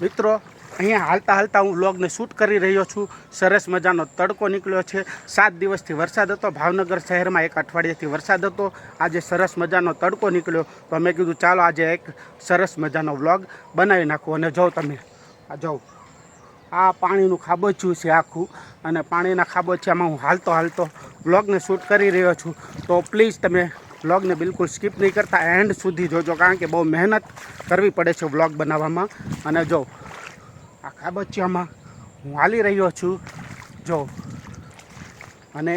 મિત્રો, અહીંયા હાલતા હાલતા હું વ્લોગને શૂટ કરી રહ્યો છું. સરસ મજાનો તડકો નીકળ્યો છે. સાત દિવસથી વરસાદ હતો. ભાવનગર શહેરમાં એક અઠવાડિયાથી વરસાદ હતો. આજે સરસ મજાનો તડકો નીકળ્યો. તો મેં કીધું, ચાલો આજે એક સરસ મજાનો વ્લોગ બનાવી નાખું અને જાઓ તમે. આ જાઓ. આ પાણીનું ખાબોચિયું છે આખું. અને પાણીના ખાબોચિયામાં હું હાલતો હાલતો વ્લોગને શૂટ કરી રહ્યો છું. તો પ્લીઝ તમે વ્લોગને બિલકુલ સ્કીપ નહીં કરતા, એન્ડ સુધી જોજો, કારણ કે બહુ મહેનત કરવી પડે છે વ્લોગ બનાવવામાં. અને જો, આ ખાબોચિયામાં હું હાલી રહ્યો છું. જો, અને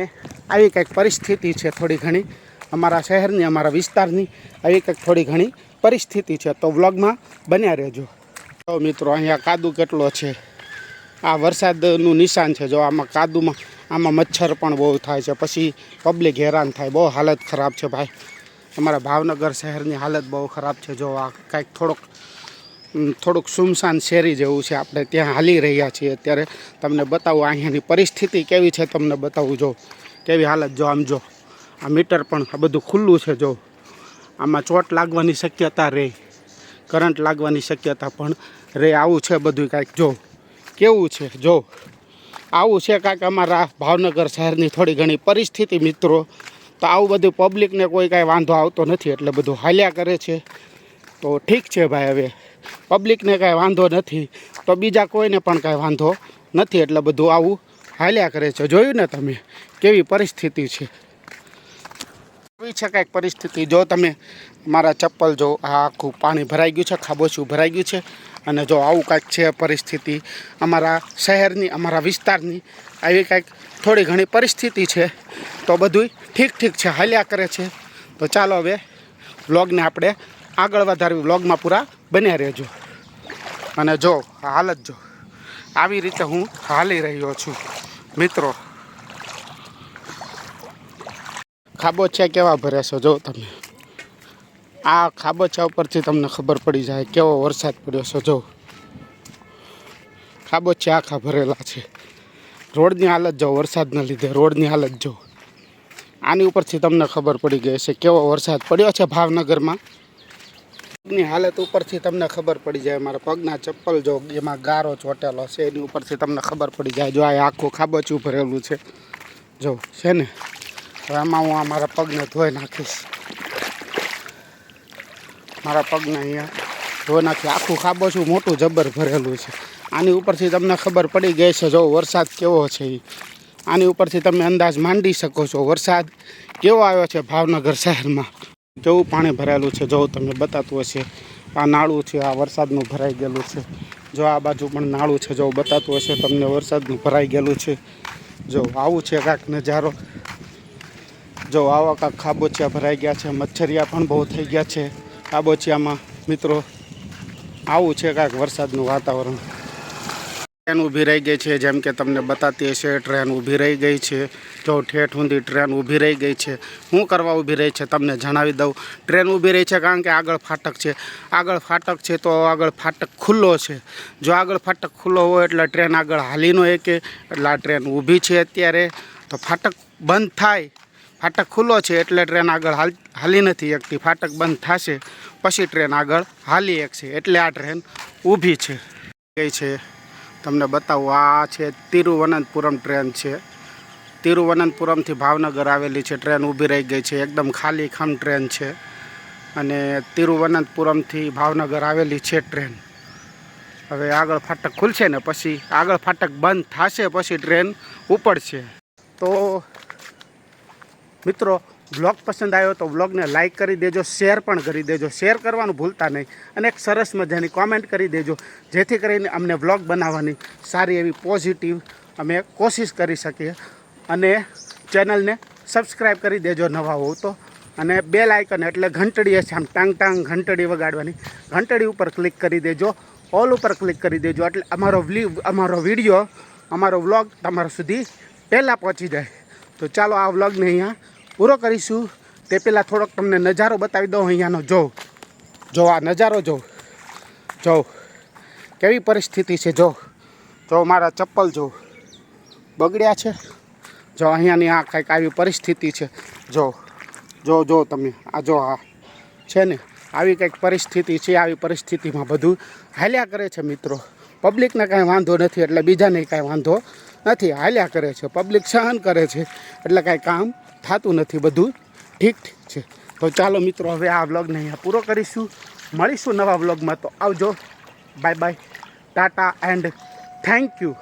આવી કંઈક પરિસ્થિતિ છે થોડી ઘણી. અમારા શહેરની, અમારા વિસ્તારની આવી કંઈક થોડી ઘણી પરિસ્થિતિ છે. તો વ્લોગમાં બન્યા રહેજો. તો મિત્રો, અહીંયા કાદુ કેટલો છે? આ વરસાદનું નિશાન છે. જો આમાં કાદુમાં આમાં મચ્છર પણ બહુ થાય છે. પછી પબ્લિક હેરાન થાય. બહુ હાલત ખરાબ છે ભાઈ. અમારા ભાવનગર શહેરની હાલત બહુ ખરાબ છે. જો આ કાંઈક થોડોક થોડુંક સુમસાન શેરી જેવું છે. આપણે ત્યાં હાલી રહ્યા છીએ અત્યારે. તમને બતાવું અહીંયાની પરિસ્થિતિ કેવી છે તમને બતાવું. જો, કેવી હાલત જો આમ જો. આ મીટર પણ આ બધું ખુલ્લું છે જો. આમાં ચોટ લાગવાની શક્યતા રહે કરંટ લાગવાની શક્યતા પણ રે. આવું છે બધું કાંઈક જો. કેવું છે? જો. આવું છે કાંઈક અમારા ભાવનગર શહેરની થોડી ઘણી પરિસ્થિતિ મિત્રો. તો આવું બધું પબ્લિકને કોઈ કાંઈ વાંધો આવતો નથી એટલે બધું હાલ્યા કરે છે. તો ઠીક છે ભાઈ હવે. પબ્લિકને કાંઈ વાંધો નથી. તો બીજા કોઈને પણ કાંઈ વાંધો નથી એટલે બધું આવું હાલ્યા કરે છે. જોયું ને તમે? કેવી પરિસ્થિતિ છે. એવી છે કાંઈક પરિસ્થિતિ. જો તમે મારા ચપ્પલ જો આ આખું પાણી ભરાઈ ગયું છે, ખાબોચું ભરાઈ ગયું છે, અને જો આવું કાંઈક છે પરિસ્થિતિ, અમારા શહેરની, અમારા વિસ્તારની આવી કાંઈક થોડી ઘણી પરિસ્થિતિ છે, તો બધુંય ઠીક ઠીક છે, હાલ્યા કરે છે. તો ચાલો હવે વ્લોગને આપણે આગળ વધારવી, વ્લોગમાં પૂરા બન્યા રહેજો. અને જો, હાલત જો. આવી રીતે હું હાલી રહ્યો છું. મિત્રો ખાબોચિયા કેવા ભરે છો જો તમે? આ ખાબોચિયા ઉપરથી તમને ખબર પડી જાય કેવો વરસાદ પડ્યો છે જો. ખાબોચિયા આખા ભરેલા છે. રોડની હાલત જો, વરસાદના લીધે રોડની હાલત જો. આની ઉપરથી તમને ખબર પડી ગઈ છે કેવો વરસાદ પડ્યો છે ભાવનગરમાં. પગની હાલત ઉપરથી તમને ખબર પડી જાય મારા પગના ચપ્પલ જો એમાં ગારો ચોટેલો છે, એની ઉપરથી તમને ખબર પડી જાય જો આ આખું ખાબોચિયું ભરેલું છે. જો, છે ને? હવે આમાં હું આ મારા પગને ધોઈ નાખીશ. મારા પગને અહીંયા ધોઈ નાખી આખું ખાબોચું મોટું જબર ભરેલું છે. આની ઉપરથી તમને ખબર પડી ગઈ છે જો વરસાદ કેવો છે એ આની ઉપરથી તમે અંદાજ માંડી શકો છો વરસાદ કેવો આવ્યો છે ભાવનગર શહેરમાં. કેવું પાણી ભરાયેલું છે જો તમે બતાતું હશે. આ નાળું છે, આ વરસાદનું ભરાઈ ગયેલું છે. જો આ બાજુ પણ નાળું છે જો બતાતું હશે, તમને વરસાદનું ભરાઈ ગયેલું છે. જો આવું છે કાંઈક નજારો. જો આવા કાંક ખાબોચિયા ભરાઈ ગયા છે, મચ્છરિયા પણ બહુ થઈ ગયા છે. ખાબોચિયામાં મિત્રો આવું છે કાંઈક વરસાદનું વાતાવરણ. ટ્રેન ઊભી રહી ગઈ છે, જેમ કે તમને બતાતી હશે, ટ્રેન ઊભી રહી ગઈ છે. જો ઠેઠ ઊંધી ટ્રેન ઊભી રહી ગઈ છે. શું કરવા ઊભી રહી છે તમને જણાવી દઉં. ટ્રેન ઊભી રહી છે કારણ કે આગળ ફાટક છે. આગળ ફાટક છે તો આગળ ફાટક ખુલ્લો છે. જો આગળ ફાટક ખુલ્લો હોય એટલે ટ્રેન આગળ હાલી ન કે એટલે આ ટ્રેન ઊભી છે અત્યારે. તો ફાટક બંધ થાય. ફાટક ખુલ્લો છે એટલે ટ્રેન આગળ હાલ, હાલી નથી શકતી. ફાટક બંધ થશે, પછી ટ્રેન આગળ હાલી શકશે. એટલે આ ટ્રેન ઊભી છે. કઈ છે. તમને બતાવું, આ છે તિરુવનંતપુરમ ટ્રેન છે. તિરુવનંતપુરમથી ભાવનગર આવેલી છે. ટ્રેન ઊભી રહી ગઈ છે. એકદમ ખાલી ખમ ટ્રેન છે. અને તિરુવનંતપુરમથી ભાવનગર આવેલી છે ટ્રેન. હવે આગળ ફાટક ખુલશે ને, પછી આગળ ફાટક બંધ થશે, પછી ટ્રેન ઉપડશે. તો મિત્રો બ્લોગ પસંદ આવ્યો તો બ્લોગને લાઇક કરી દેજો શેર પણ કરી દેજો. શેર કરવાનું ભૂલતા નહીં અને એક સરસ મજાની કોમેન્ટ કરી દેજો, જેથી કરીને અમને બ્લોગ બનાવવાની સારી એવી પોઝિટિવ અમે કોશિશ કરી શકીએ અને ચેનલને સબસ્ક્રાઈબ કરી દેજો નવા હોવ તો. અને બે લાઇકન એટલે ઘંટડી હશે, આમ ટાંગ ટાંગ ઘંટડી વગાડવાની. ઘંટડી ઉપર ક્લિક કરી દેજો ઓલ ઉપર ક્લિક કરી દેજો. એટલે અમારો વ્લી અમારો વીડિયો અમારો વ્લોગ તમારા સુધી પહેલાં પહોંચી જાય. તો ચાલો આ વ્લોગને અહીંયા પૂરો કરીશું. તે પહેલાં થોડોક તમને નજારો બતાવી દઉં અહીંયાનો. જો. જો આ નજારો જો. જો. કેવી પરિસ્થિતિ છે જો. જો મારા ચપ્પલ જો. બગડ્યા છે. જો અહીંયાની આ કંઈક આવી પરિસ્થિતિ છે. જો. જો જો તમે. આ જો આ છે ને. આવી કંઈક પરિસ્થિતિ છે. આવી પરિસ્થિતિમાં બધું હાલ્યા કરે છે મિત્રો. પબ્લિકને કાંઈ વાંધો નથી, એટલે બીજાને કાંઈ વાંધો નથી. હાલ્યા કરે છે. પબ્લિક સહન કરે છે. એટલે કાંઈ કામ થતું નથી, બધું ઠીક ઠીક છે. તો ચાલો મિત્રો, હવે આ વ્લોગને અહીંયા પૂરો કરીશું. મળીશું નવા વ્લોગમાં. તો આવજો. Bye bye. Tata and thank you.